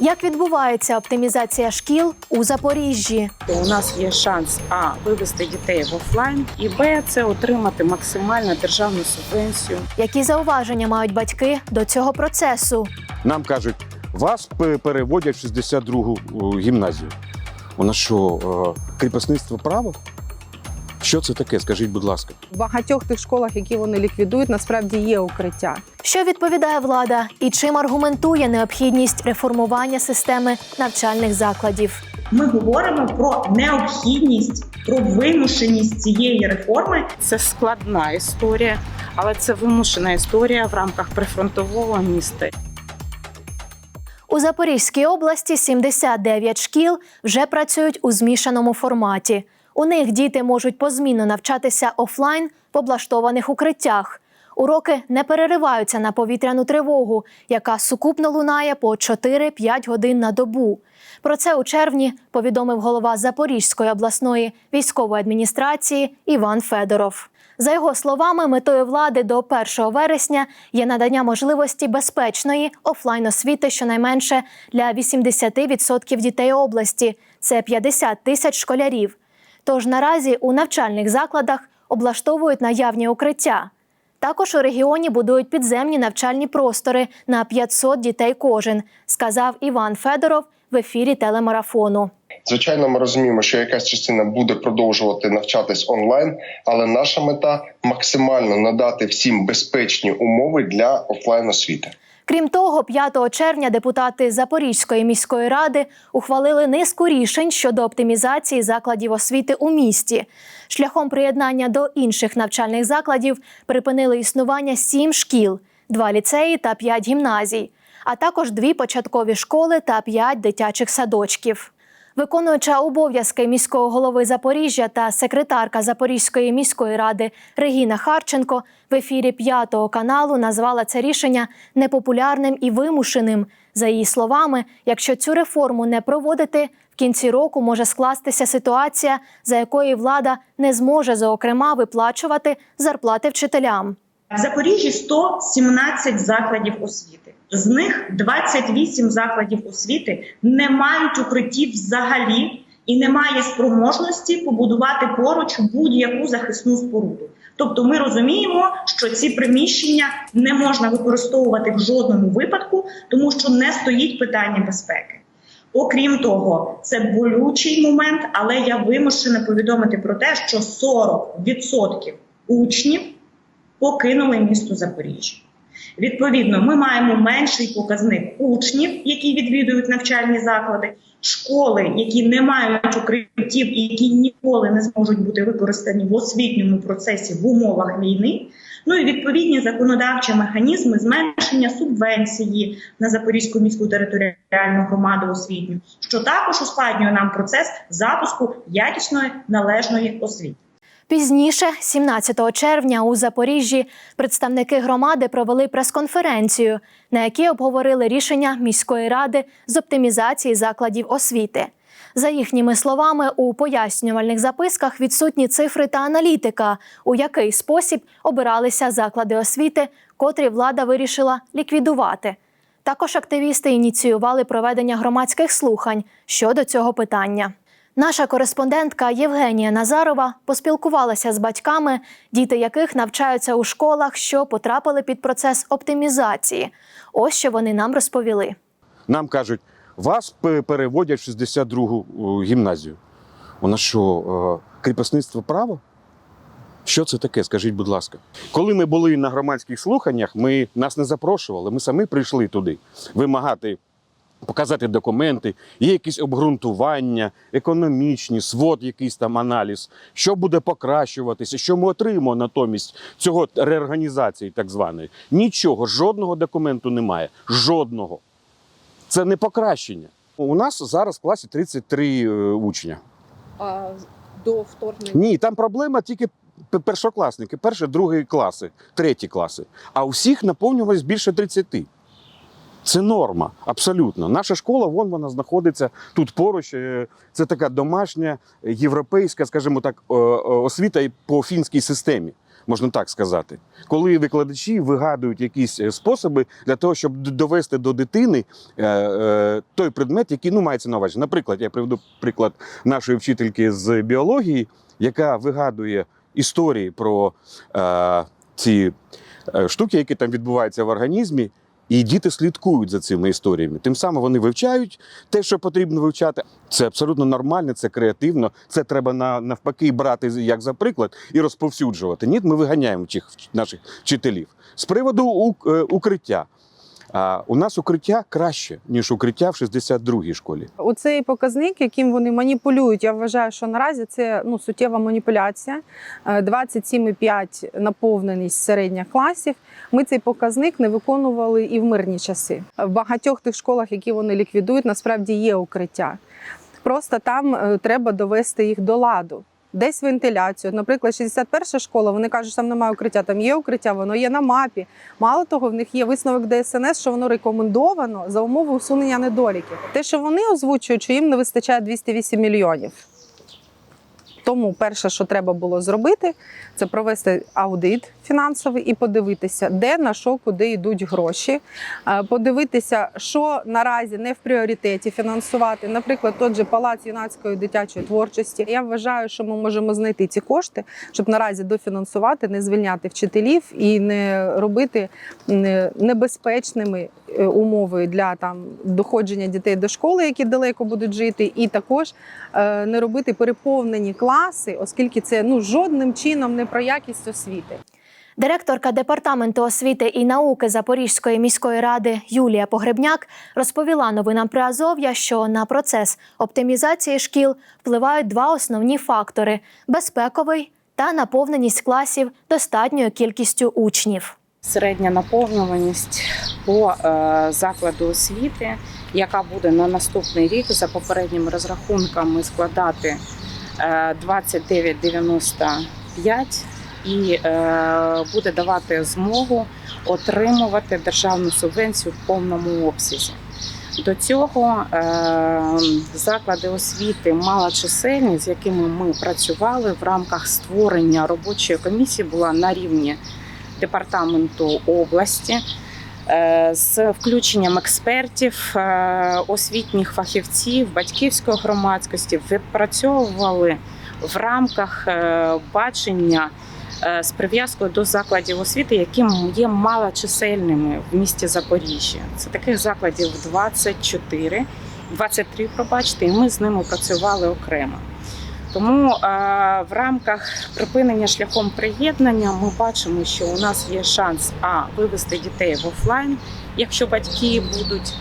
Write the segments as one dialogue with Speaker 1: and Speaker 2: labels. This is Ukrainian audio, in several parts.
Speaker 1: Як відбувається оптимізація шкіл у Запоріжжі?
Speaker 2: У нас є шанс а вивести дітей в офлайн, і б це отримати максимальну державну субвенцію.
Speaker 1: Які зауваження мають батьки до цього процесу?
Speaker 3: Нам кажуть, вас переводять в 62-гу гімназію. У нас що, е, кріпосництво право? Що це таке? Скажіть, будь ласка.
Speaker 4: В багатьох тих школах, які вони ліквідують, насправді є укриття.
Speaker 1: Що відповідає влада і чим аргументує необхідність реформування системи навчальних закладів?
Speaker 5: Ми говоримо про необхідність, про вимушеність цієї реформи.
Speaker 2: Це складна історія, але це вимушена історія в рамках прифронтового міста.
Speaker 1: У Запорізькій області 79 шкіл вже працюють у змішаному форматі. У них діти можуть позмінно навчатися офлайн в облаштованих укриттях. Уроки не перериваються на повітряну тривогу, яка сукупно лунає по 4-5 годин на добу. Про це у червні повідомив голова Запорізької обласної військової адміністрації Іван Федоров. За його словами, метою влади до 1 вересня є надання можливості безпечної офлайн освіти щонайменше для 80% дітей області. Це 50 тисяч школярів. Тож наразі у навчальних закладах облаштовують наявні укриття. Також у регіоні будують підземні навчальні простори на 500 дітей кожен, сказав Іван Федоров в ефірі телемарафону.
Speaker 6: Звичайно, ми розуміємо, що якась частина буде продовжувати навчатись онлайн, але наша мета максимально надати всім безпечні умови для офлайн освіти.
Speaker 1: Крім того, 5 червня депутати Запорізької міської ради ухвалили низку рішень щодо оптимізації закладів освіти у місті. Шляхом приєднання до інших навчальних закладів припинили існування сім шкіл, два ліцеї та п'ять гімназій, а також дві початкові школи та п'ять дитячих садочків. Виконуюча обов'язки міського голови Запоріжжя та секретарка Запорізької міської ради Регіна Харченко в ефірі п'ятого каналу назвала це рішення непопулярним і вимушеним. За її словами, якщо цю реформу не проводити, в кінці року може скластися ситуація, за якої влада не зможе зокрема виплачувати зарплати вчителям.
Speaker 5: В Запоріжжі 117 закладів освіти. З них 28 закладів освіти не мають укриттів взагалі і немає спроможності побудувати поруч будь-яку захисну споруду. Тобто, ми розуміємо, що ці приміщення не можна використовувати в жодному випадку, тому що не стоїть питання безпеки. Окрім того, це болючий момент, але я вимушена повідомити про те, що 40% учнів покинули місто Запоріжжя. Відповідно, ми маємо менший показник учнів, які відвідують навчальні заклади, школи, які не мають укриттів і які ніколи не зможуть бути використані в освітньому процесі в умовах війни. Ну і відповідні законодавчі механізми зменшення субвенції на Запорізьку міську територіальну громаду освітню, що також ускладнює нам процес запуску якісної належної освіти.
Speaker 1: Пізніше, 17 червня, у Запоріжжі представники громади провели прес-конференцію, на якій обговорили рішення міської ради з оптимізації закладів освіти. За їхніми словами, у пояснювальних записках відсутні цифри та аналітика, у який спосіб обиралися заклади освіти, котрі влада вирішила ліквідувати. Також активісти ініціювали проведення громадських слухань щодо цього питання. Наша кореспондентка Євгенія Назарова поспілкувалася з батьками, діти яких навчаються у школах, що потрапили під процес оптимізації. Ось що вони нам розповіли.
Speaker 3: Нам кажуть, вас переводять в 62-гу гімназію. У нас що, е, кріпосництво право? Що це таке? Скажіть, будь ласка. Коли ми були на громадських слуханнях, ми нас не запрошували, ми самі прийшли туди вимагати. Показати документи, є якісь обґрунтування, економічні, свод, якийсь там аналіз, що буде покращуватися, що ми отримаємо натомість цього реорганізації, так званої. Нічого, жодного документу немає. Жодного. Це не покращення. У нас зараз в класі 33 е, учня.
Speaker 4: А до вторгнення
Speaker 3: Ні, там проблема тільки першокласники, перші, другі класи, треті класи. А у всіх наповнювалось більше 30. Це норма, абсолютно. Наша школа, вон вона знаходиться тут поруч. Е, Це така домашня, європейська, скажімо так, е, е, освіта по фінській системі. можна так сказати, коли викладачі вигадують якісь способи для того, щоб довести до дитини той предмет, який ну мається на увазі. Наприклад, я приведу приклад нашої вчительки з біології, яка вигадує історії про ці штуки, які там відбуваються в організмі. І діти слідкують за цими історіями. Тим самим вони вивчають те, що потрібно вивчати. Це абсолютно нормально, це креативно. Це треба на, навпаки брати як за приклад і розповсюджувати. Ні, ми виганяємо чих наших вчителів. З приводу е, укриття. А, у нас укриття краще, ніж укриття в 62-й школі.
Speaker 4: Оцей показник, яким вони маніпулюють, я вважаю, що наразі це ну суттєва маніпуляція. Е, 27,5 наповненість середніх класів. Ми цей показник не виконували і в мирні часи. В багатьох тих школах, які вони ліквідують, насправді є укриття. Просто там е, треба довести їх до ладу. Десь вентиляцію. Наприклад, 61 школа, вони кажуть, що там немає укриття. Там є укриття, воно є на мапі. Мало того, в них є висновок ДСНС, що воно рекомендовано за умови усунення недоліків. Те, що вони озвучують, що їм не вистачає 208 мільйонів. Тому перше, що треба було зробити, це провести аудит фінансовий і подивитися, де на що, куди йдуть гроші. Е, Подивитися, що наразі не в пріоритеті фінансувати. Наприклад, тот же палац юнацької дитячої творчості. Я вважаю, що ми можемо знайти ці кошти, щоб наразі дофінансувати, не звільняти вчителів і не робити небезпечними е, умови для там доходження дітей до школи, які далеко будуть жити, і також е, не робити переповнені класи, оскільки це ну жодним чином не про якість освіти.
Speaker 1: Директорка департаменту освіти і науки Запорізької міської ради Юлія Погребняк розповіла новинам при Азов'я, що на процес оптимізації шкіл впливають два основні фактори: безпековий та наповненість класів достатньою кількістю учнів.
Speaker 2: середня наповнюваність по е, закладу освіти, яка буде на наступний рік за попередніми розрахунками складати 29,95 і е, буде давати змогу отримувати державну субвенцію в повному обсязі. До цього е, заклади освіти малочисельні, з якими ми працювали в рамках створення робочої комісії, була на рівні департаменту області е, з включенням експертів, е, освітніх фахівців, батьківської громадськості відпрацьовували в рамках е, бачення е, з прив'язкою до закладів освіти, які є малочисельними в місті Запоріжжя. Це таких закладів 24, 23, пробачте, і ми з ними працювали окремо. Тому е, в рамках припинення шляхом приєднання ми бачимо, що у нас є шанс а вивести дітей в офлайн, якщо батьки будуть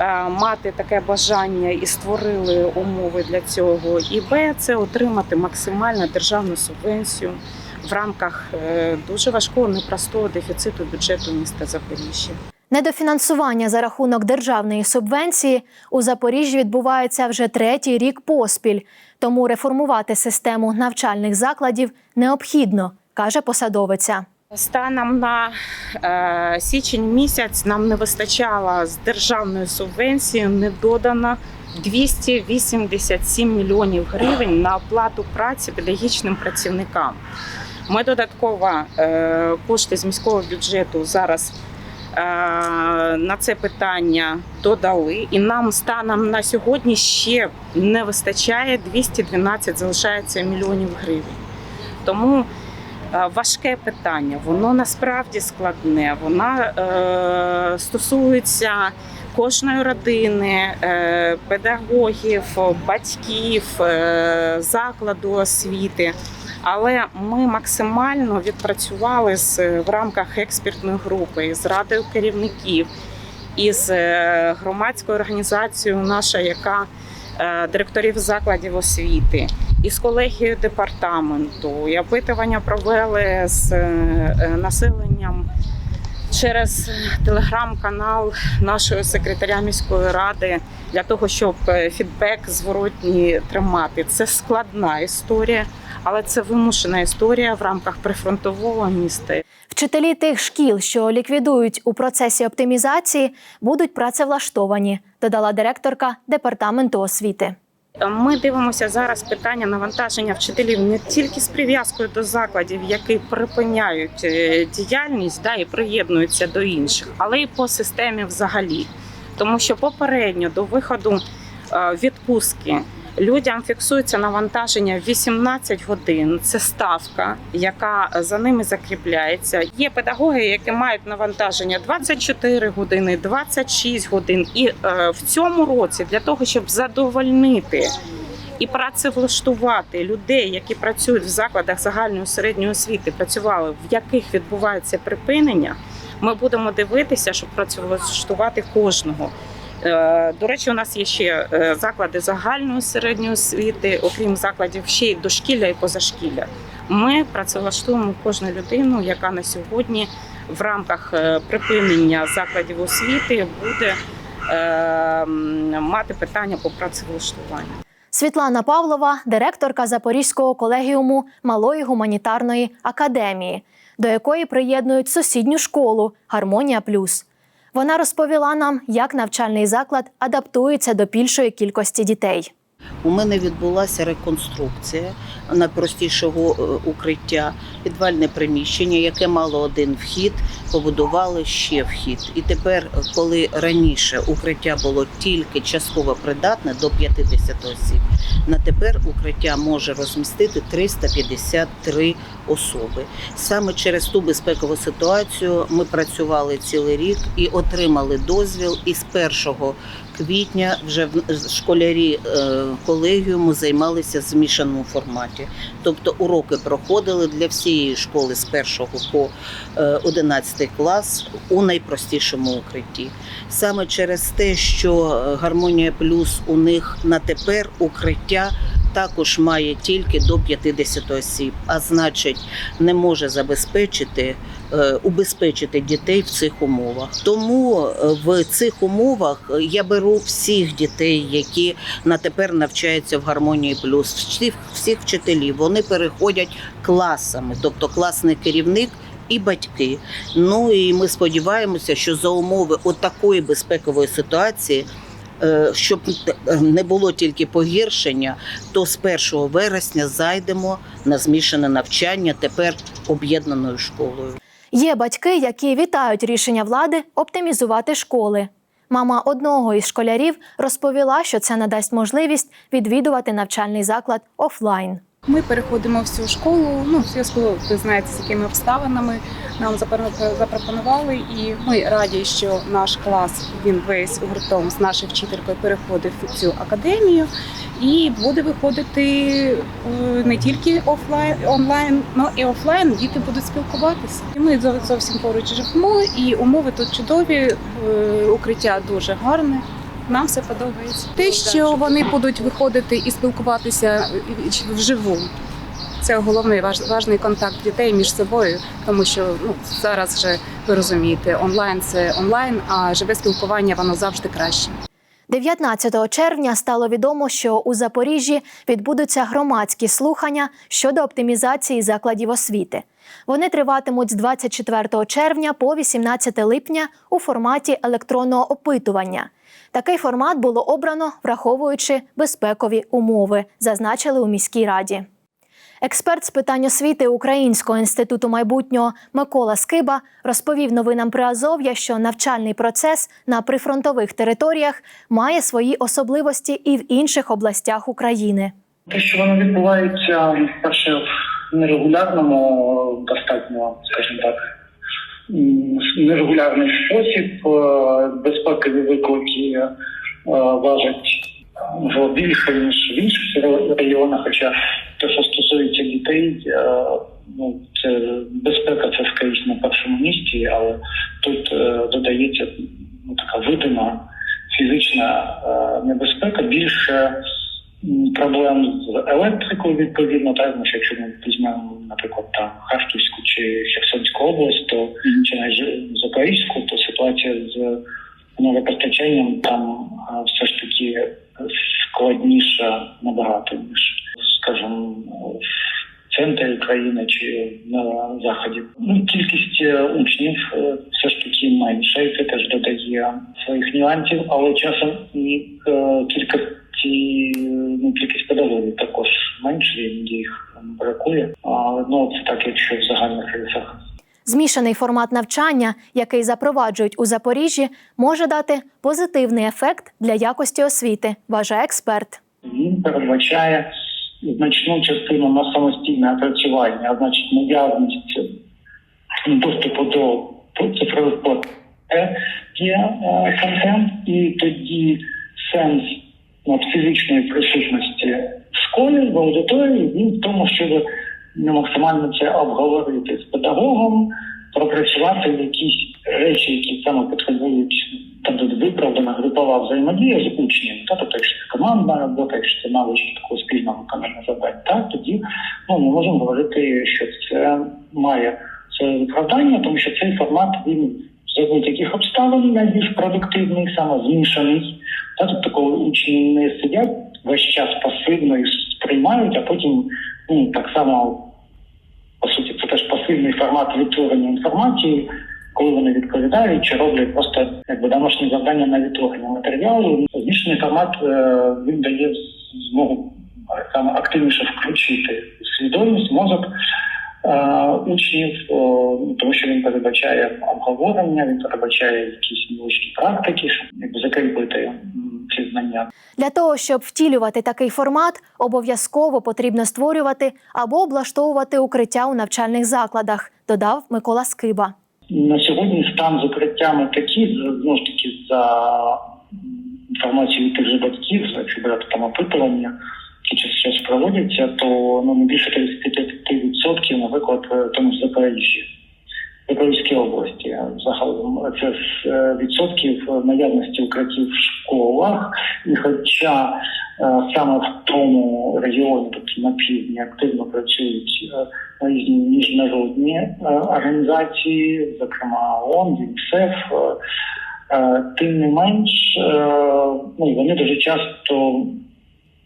Speaker 2: е, мати таке бажання і створили умови для цього. І б це отримати максимальну державну субвенцію в рамках е, дуже важкого непростого дефіциту бюджету міста Запоріжжя.
Speaker 1: Недофінансування за рахунок державної субвенції у Запоріжжі відбувається вже третій рік поспіль, тому реформувати систему навчальних закладів необхідно, каже посадовиця.
Speaker 2: Станом на е, січень місяць нам не вистачало з державної субвенції не додано 287 мільйонів гривень на оплату праці педагогічним працівникам. Ми додатково е, кошти з міського бюджету зараз на це питання додали, і нам станом на сьогодні ще не вистачає 212 залишається мільйонів гривень. Тому Е, важке питання. Воно насправді складне. Воно е, стосується кожної родини, е, педагогів, батьків, е, закладу освіти. Але ми максимально відпрацювали з в рамках експертної групи з радою керівників із е, громадською організацією, наша, яка е, директорів закладів освіти із колегією департаменту. І опитування провели з е, населенням через телеграм-канал нашого секретаря міської ради для того, щоб е, фідбек зворотній тримати. Це складна історія, але це вимушена історія в рамках прифронтового міста.
Speaker 1: Вчителі тих шкіл, що ліквідують у процесі оптимізації, будуть працевлаштовані, додала директорка департаменту освіти.
Speaker 2: Ми дивимося зараз питання навантаження вчителів не тільки з прив'язкою до закладів, які припиняють е, діяльність да, і приєднуються до інших, але й по системі взагалі. Тому що попередньо до виходу е, відпустки людям фіксується навантаження 18 годин. Це ставка, яка за ними закріпляється. Є педагоги, які мають навантаження 24 години, 26 годин. І е, в цьому році для того, щоб задовольнити і працевлаштувати людей, які працюють в закладах загальної середньої освіти, працювали, в яких відбувається припинення. Ми будемо дивитися, щоб працевлаштувати кожного. Е, До речі, у нас є ще е, заклади загальної середньої освіти, окрім закладів ще й дошкілля і позашкілля. Ми працевлаштуємо кожну людину, яка на сьогодні в рамках е, припинення закладів освіти буде мати питання по працевлаштуванню.
Speaker 1: Світлана Павлова, директорка Запорізького колегіуму Малої гуманітарної академії, до якої приєднують сусідню школу Гармонія Плюс. Вона розповіла нам, як навчальний заклад адаптується до більшої кількості дітей.
Speaker 7: У мене відбулася реконструкція найпростішого е, укриття, підвальне приміщення, яке мало один вхід, побудували ще вхід. І тепер, коли раніше укриття було тільки частково придатне до 50 осіб, на тепер укриття може розмістити 353 особи. Саме через ту безпекову ситуацію ми працювали цілий рік і отримали дозвіл. І з 1 квітня вже в- школярі е, колегіуму займалися в змішаному форматі. Тобто уроки проходили для всієї школи з 1 по е, 11 клас у найпростішому укритті. Саме через те, що е, гармонія плюс у них на тепер укриття. Також має тільки до 50 осіб, а значить, не може забезпечити е, убезпечити дітей в цих умовах. Тому е, в цих умовах я беру всіх дітей, які на тепер навчаються в гармонії плюс, всіх, всіх вчителів. Вони переходять класами, тобто класний керівник. І батьки. Ну і ми сподіваємося, що за умови отакої безпекової ситуації, щоб не було тільки погіршення, то з 1 вересня зайдемо на змішане навчання тепер об'єднаною школою.
Speaker 1: Є батьки, які вітають рішення влади оптимізувати школи. Мама одного із школярів розповіла, що це надасть можливість відвідувати навчальний заклад офлайн.
Speaker 8: Ми переходимо в цю школу. Ну, в зв'язку, ви знаєте, з якими обставинами нам запро- запропонували, і ми раді, що наш клас він весь гуртом з нашою вчителькою переходив в цю академію і буде виходити е, не тільки офлайн, онлайн, але і офлайн. Діти будуть спілкуватися. Ми зо- зовсім поруч живемо, і умови тут чудові, е, укриття дуже гарне. Нам все подобається. Те, що вони будуть виходити і спілкуватися вживу. Це головний важ, важний контакт дітей між собою, тому що ну зараз вже ви розумієте, онлайн це онлайн, а живе спілкування воно завжди краще.
Speaker 1: 19 червня стало відомо, що у Запоріжжі відбудуться громадські слухання щодо оптимізації закладів освіти. Вони триватимуть з 24 червня по 18 липня у форматі електронного опитування. Такий формат було обрано, враховуючи безпекові умови, зазначили у міській раді. Експерт з питань освіти Українського інституту майбутнього Микола Скиба розповів новинам Приазов'я, що навчальний процес на прифронтових територіях має свої особливості і в інших областях України.
Speaker 9: Те, що воно відбувається перше в нерегулярному, достатньо, скажімо так, нерегулярний спосіб, е, безпекові виклики е, важать в більше ніж в інших районах. Хоча те, що стосується дітей, е, ну це безпека, це скоріше на першому місці, але тут е, додається ну, така видима фізична е, небезпека більше проблем з електрикою відповідно, так що якщо ми візьмемо, наприклад, там Харківську чи Херсонську область, то чи навіть Запорізьку, то ситуація з енергопостачанням там все ж таки складніша набагато ніж, скажімо, в центрі країни чи на заході. Ну, кількість е, учнів е, все ж таки менша, і це теж додає своїх нюансів, але часом і
Speaker 1: Змішаний формат навчання, який запроваджують у Запоріжжі, може дати позитивний ефект для якості освіти, вважає експерт.
Speaker 9: Він передбачає значну частину на самостійне опрацювання, а значить наявність доступу до цифрових плат є е, контент, і тоді сенс фізичної присутності в школі, в аудиторії, він в тому, щоб ну, максимально це обговорити з педагогом, пропрацювати якісь речі, які саме потребують там тут виправдана групова взаємодія з учнем, та тобто, якщо це командна робота, якщо це навички такого спільного виконання завдань, так тоді ну ми можемо говорити, що це має своє виправдання, тому що цей формат він за будь-яких обставин найбільш продуктивний, саме змішаний. Та тобто, коли учні не сидять весь час пасивно і сприймають, а потім ну так само по суті, це теж пасивний формат відтворення інформації, коли вони відповідають чи роблять просто якби домашні завдання на відтворення матеріалу. Змішаний формат е, він дає змогу е, саме активніше включити свідомість, мозок е, учнів, тому що він передбачає обговорення, він передбачає якісь невеличкі практики, щоб закріпити ці знання.
Speaker 1: Для того, щоб втілювати такий формат, обов'язково потрібно створювати або облаштовувати укриття у навчальних закладах, додав Микола Скиба.
Speaker 9: На сьогодні стан з укриттями такий, знову ж таки, за інформацією тих же батьків, якщо брати там опитування, які час проводяться, то ну не більше 35%, наприклад, тому ж Запоріжжі, Запорізькій області. Загалом це з е, відсотків наявності укриттів в школах. І хоча е, саме в тому регіоні, тобто на півдні, активно працюють е, різні міжнародні організації, зокрема ООН, ЮНІСЕФ, тим не менш, ну вони дуже часто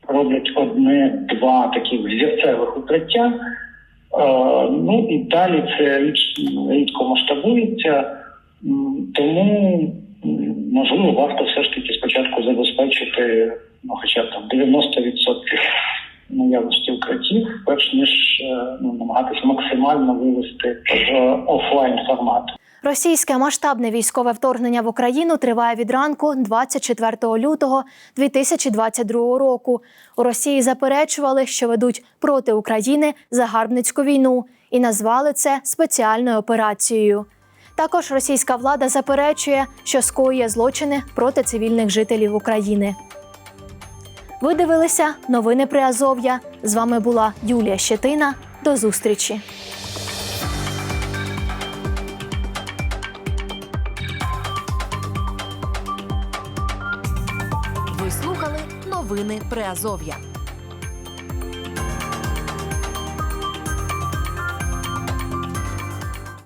Speaker 9: роблять одне-два таких взірцевих укриття. Ну і далі це рідко масштабується, тому можливо варто все ж таки спочатку забезпечити ну, хоча б там 90% наявності укриттів, перш ніж е, ну, намагатися максимально вивести в офлайн формат.
Speaker 1: Російське масштабне військове вторгнення в Україну триває від ранку 24 лютого 2022 року. У Росії заперечували, що ведуть проти України загарбницьку війну і назвали це спеціальною операцією. Також російська влада заперечує, що скоює злочини проти цивільних жителів України. Ви дивилися новини при Азов'я. З вами була Юлія Щетина. До зустрічі.
Speaker 10: Новини Приазов'я.